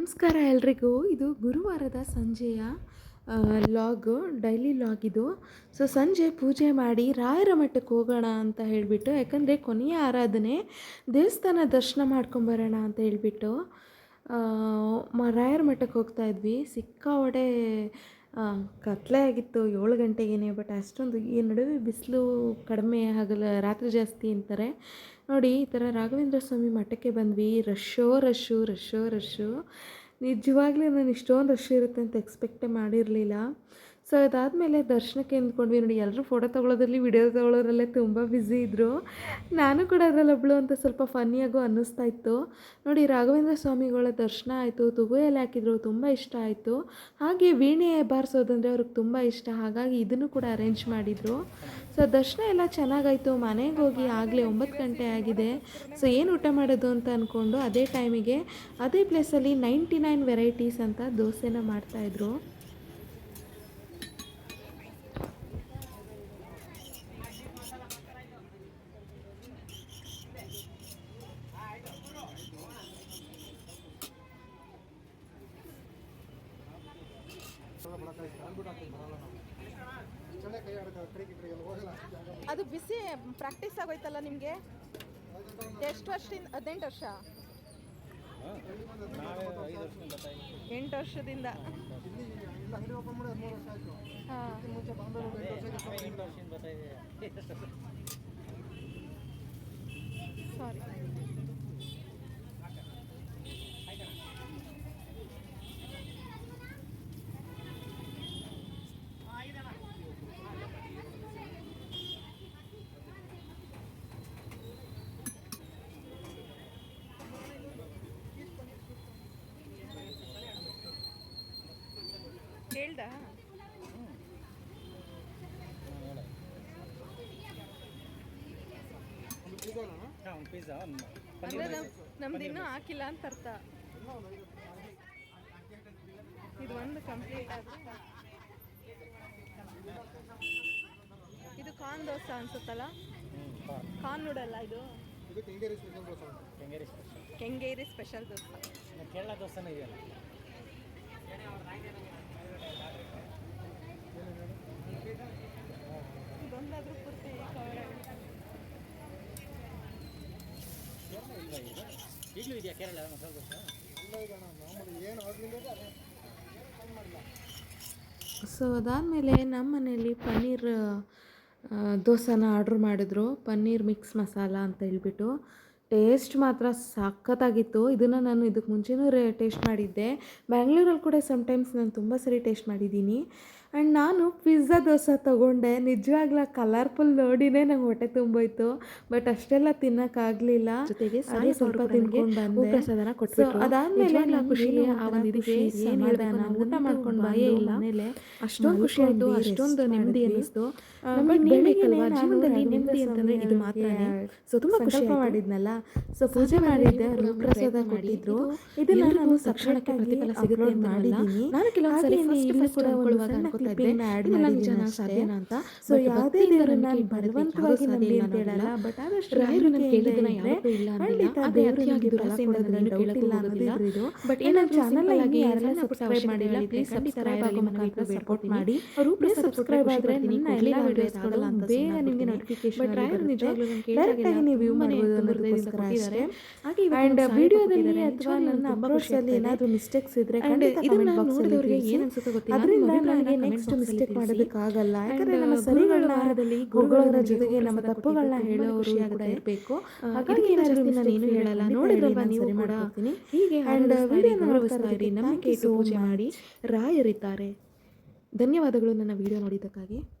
ನಮಸ್ಕಾರ ಎಲ್ರಿಗೂ. ಇದು ಗುರುವಾರದ ಸಂಜೆಯ ಲಾಗ್, ಡೈಲಿ ಲಾಗ್ ಇದು. ಸೊ, ಸಂಜೆ ಪೂಜೆ ಮಾಡಿ ರಾಯರ ಮಠಕ್ಕೆ ಹೋಗೋಣ ಅಂತ ಹೇಳಿಬಿಟ್ಟು, ಯಾಕಂದರೆ ಕೊನೆಯ ಆರಾಧನೆ ದೇವಸ್ಥಾನ ದರ್ಶನ ಮಾಡ್ಕೊಂಬರೋಣ ಅಂತ ಹೇಳಿಬಿಟ್ಟು ಮ ರಾಯರ ಮಠಕ್ಕೆ ಹೋಗ್ತಾ ಇದ್ವಿ. ಸಿಕ್ಕಾವಡೆ ಕತ್ಲೆ ಆಗಿತ್ತು ಏಳು ಗಂಟೆಗೇನೆ ಬಟ್ ಅಷ್ಟೊಂದು ಈ ನಡುವೆ ಬಿಸಿಲು ಕಡಿಮೆ ಆಗಲ್ಲ, ರಾತ್ರಿ ಜಾಸ್ತಿ ಅಂತಾರೆ. ನೋಡಿ, ಈ ಥರ ರಾಘವೇಂದ್ರ ಸ್ವಾಮಿ ಮಠಕ್ಕೆ ಬಂದ್ವಿ. ರಶ್ಶೋ ರಶ್ಶು ರಶ್ಶೋ ರಶ್ಶು ನಿಜವಾಗ್ಲೂ ನಾನು ಇಷ್ಟೊಂದು ರಶ್ ಇರುತ್ತೆ ಅಂತ ಎಕ್ಸ್ಪೆಕ್ಟೇ ಮಾಡಿರಲಿಲ್ಲ. ಸೊ ಅದಾದಮೇಲೆ ದರ್ಶನಕ್ಕೆ ಎಂದ್ಕೊಂಡ್ವಿ ನೋಡಿ ಎಲ್ಲರೂ ಫೋಟೋ ತೊಗೊಳೋದ್ರಲ್ಲಿ ವಿಡಿಯೋ ತೊಗೊಳೋದ್ರಲ್ಲೇ ತುಂಬ ಬ್ಯುಸಿ ಇದ್ದರು ನಾನು ಕೂಡ ಅದರಲ್ಲಿ ಒಬ್ಳು ಅಂತ ಸ್ವಲ್ಪ ಫನ್ನಿಯಾಗೂ ಅನ್ನಿಸ್ತಾ ಇತ್ತು. ನೋಡಿ, ರಾಘವೇಂದ್ರ ಸ್ವಾಮಿಗಳ ದರ್ಶನ ಆಯಿತು ತುಗುಯಲ್ಲಿ ಹಾಕಿದ್ರು, ತುಂಬ ಇಷ್ಟ ಆಯಿತು. ಹಾಗೆ ವೀಣೆ ಬಾರಿಸೋದಂದರೆ ಅವ್ರಿಗೆ ತುಂಬ ಇಷ್ಟ, ಹಾಗಾಗಿ ಇದನ್ನು ಕೂಡ ಅರೇಂಜ್ ಮಾಡಿದರು. ಸೊ ದರ್ಶನ ಎಲ್ಲ ಚೆನ್ನಾಗಾಯಿತು, ಮನೆಗೆ ಹೋಗಿ ಆಗಲೇ ಒಂಬತ್ತು ಗಂಟೆ ಆಗಿದೆ. ಸೊ ಏನು ಊಟ ಮಾಡೋದು ಅಂತ ಅಂದ್ಕೊಂಡು ಅದೇ ಟೈಮಿಗೆ ಅದೇ ಪ್ಲೇಸಲ್ಲಿ ನೈಂಟಿ ನೈನ್ ವೆರೈಟೀಸ್ ಅಂತ ದೋಸೆನ ಮಾಡ್ತಾಯಿದ್ರು ಅದು ಬಿಸಿ ಪ್ರಾಕ್ಟೀಸ್ ಆಗೋಯ್ತಲ್ಲ ನಿಮಗೆ? ಎಷ್ಟು ವರ್ಷದಿಂದ ಹದಿನೆಂಟು ವರ್ಷ? ಎಂಟು ವರ್ಷದಿಂದ. ಹಾಂ. ಸಾರಿ ಹೇಳ್ದ? ನಮ್ದು ಇನ್ನೂ ಹಾಕಿಲ್ಲ ಅಂತ ಅರ್ಥ. ಇದು ಒಂದು ಕಂಪ್ಲೀಟ್ ಆದ್ರೆ ಇದು ಕಾನ್ ದೋಸೆ ಅನ್ಸುತ್ತಲ್ಲ? ಕಾನ್ ನೂಡಲ್ಲ ಇದು? ಕೆಂಗೇರಿ ಸ್ಪೆಷಲ್ ದೋಸೆ ಕೇರಳ ದೋಸೆನೂ ಇದೆಯಲ್ಲ? ಈಗಲೂ ಇದೆಯಾ ಕೇರಳ ಮಸಾಲೆ ದೋಸೆ ಸೊ ಅದಾದಮೇಲೆ ನಮ್ಮ ಮನೇಲಿ ಪನ್ನೀರ್ ದೋಸನ ದೋಸೆನ ಆರ್ಡ್ರ್ ಮಾಡಿದ್ರು. ಪನ್ನೀರ್ ಮಿಕ್ಸ್ ಮಸಾಲ ಅಂತ ಹೇಳ್ಬಿಟ್ಟು. ಟೇಸ್ಟ್ ಮಾತ್ರ ಸಖತ್ತಾಗಿತ್ತು. ಇದನ್ನು ನಾನು ಇದಕ್ಕೆ ಮುಂಚೆನೂ ರೇ ಟೇಸ್ಟ್ ಮಾಡಿದ್ದೆ ಬ್ಯಾಂಗ್ಳೂರಲ್ಲಿ ಕೂಡ ಸಮ್ಟೈಮ್ಸ್ ನಾನು ತುಂಬ ಸರಿ ಟೇಸ್ಟ್ ಮಾಡಿದ್ದೀನಿ. ಆ್ಯಂಡ್ ನಾನು ಪಿಜ್ಜಾ ದೋಸೆ ತೊಗೊಂಡೆ. ನಿಜವಾಗ್ಲೂ ಕಲರ್ಫುಲ್ ನೋಡಿನೇ ನಂಗೆ ಹೊಟ್ಟೆ ತುಂಬೋಯ್ತು. ಬಟ್ ಅಷ್ಟೆಲ್ಲ ತಿನ್ನೋಕ್ಕಾಗಲಿಲ್ಲ ಜೊತೆಗೆ ಸಾರಿ ಸ್ವಲ್ಪ ತಿನ್ಕೊಂಡು ಬಂದೆ. ಸೊ ಅದಾದಮೇಲೆ ನಾನು ಖುಷಿ ಆ ಒಂದು ಇದಕ್ಕೆ ಏನು ಹೇಳಿದೆ ನಾನು. ಊಟ ಮಾಡ್ಕೊಂಡು ಬಾಯೇ ಇಲ್ಲ. ಮೇಲೆ ಅಷ್ಟೊಂದು ಖುಷಿ ಆಯಿತು. ಅಷ್ಟೊಂದು ನೆಮ್ಮದಿ ಅನ್ನಿಸ್ತು. ಬಟ್ ಬೇಕಲ್ವಾ ಜೀವನದಲ್ಲಿ ನೆಮ್ಮದಿ ಅಂತಂದರೆ ಇದು ಮಾತ್ರನೇ ಸೊ ತುಂಬ ಖುಷಿ ಮಾಡಿದ್ನಲ್ಲ. ಸೊ ಪೂಜೆ ಮಾಡಿದ್ದೆ ಅವರು ಪ್ರಸಾದ ಕೊಟ್ಟಿದ್ರು. ಇದನ್ನ ನಾನು ಸಕ್ಷಣಕ್ಕೆ ಪ್ರತಿಫಲ ಸಿಗುತ್ತೆ ಅಂತ ಮಾಡಿದ್ದೀನಿ. ನಾನು ಕೆಲವೊಂದು ಸರಿ ಇಲ್ಲಿ ಕೂಡ ಒಂದು ಸಣ್ಣ ಕ್ಲಿಪ್ಪಿಂಗ್ ಆ್ಯಡ್ ಮಾಡಿದ್ದೀನಿ ಸಾಧ್ಯನಾ ಅಂತ. ಸೊ ಯಾವುದೇ ದೇವರನ್ನ ನಾನು ಬಲವಂತವಾಗಿ ನಂಬಿ ಅಂತ ಹೇಳಲ್ಲ ಬಟ್ ಆದಷ್ಟು ರಾಯರು ನಾನು ಕೇಳಿದ್ದನ್ನ ಯಾವತ್ತೂ ಇಲ್ಲ ಅಂದಿಲ್ಲ. ಅದೇ ಅತಿಯಾಗಿ ಫಲ ಕೊಡೋದು ನಾನು ಕೇಳ್ತಿಲ್ಲ ಅನ್ನೋದು ಇದು ಬಟ್ ಏನಾದ್ರು ಚಾನಲ್ ಆಗಿ ಯಾರೆಲ್ಲ ಸಬ್ಸ್ಕ್ರೈಬ್ ಮಾಡಿಲ್ಲ ಪ್ಲೀಸ್ ಸಬ್ಸ್ಕ್ರೈಬ್ ಆಗೋ ಮುಖಾಂತರ ಸಪೋರ್ಟ್ ಮಾಡಿ. ಅವರು ಪ್ಲೀಸ್ ಸಬ್ಸ್ಕ್ರೈಬ್ ಆದ್ರೆ ನನ್ನ ಎಲ್ಲ ಅಂತ ಬೇಗ ನಿಮಗೆ ನೋಟಿಫಿಕೇಶನ್ ಬಟ್ ರಾಯರು ನಿಜವಾಗ್ಲೂ ನಾನು ಕೇಳಿದಾಗ ನೀವು ವ್ಯೂ ಮಾಡ್ಬೋದು ಅನ್ನೋದಕ್ಕೋಸ್ಕರ ಅಷ್ಟೇ. ಹಾಗೆ ಅಂಡ್ ವಿಡಿಯೋದಲ್ಲಿ ಅಥವಾ ನನ್ನ ಏನಾದರೂ ಮಿಸ್ಟೇಕ್ಸ್ ಇದ್ರೆ ಖಂಡಿತ ಏನು ಅನ್ಸುತ್ತೋ ಗೊತ್ತಿಲ್ಲ ಅದರಿಂದ ನನಗೆ ನೆಕ್ಸ್ಟ್ ಮಿಸ್ಟೇಕ್ ಮಾಡೋದಕ್ಕಾಗಲ್ಲ. ಯಾಕಂದ್ರೆ ನಮ್ಮ ಸರಿಗಳನ್ನ ಗುರುಗಳ ಜೊತೆಗೆ ನಮ್ಮ ತಪ್ಪುಗಳನ್ನ ಹೇಳೋರು ಕೂಡ ಇರಬೇಕು. ಹಾಗಾಗಿ ಏನಾದರೂ ನಾನು ಏನು ಹೇಳಲ್ಲ. ನೋಡಿದ್ರೆ ನೀವು ಕೂಡ. ಹೀಗೆ ಅಂಡ್ ವಿಡಿಯೋ ನೋಡ್ತಾ ಇರಿ ನಂಬಿಕೆ ಪೂಜೆ ಮಾಡಿ. ರಾಯರಿದ್ದಾರೆ. ಧನ್ಯವಾದಗಳು ನನ್ನ ವಿಡಿಯೋ ನೋಡಿದ್ದಕ್ಕಾಗಿ.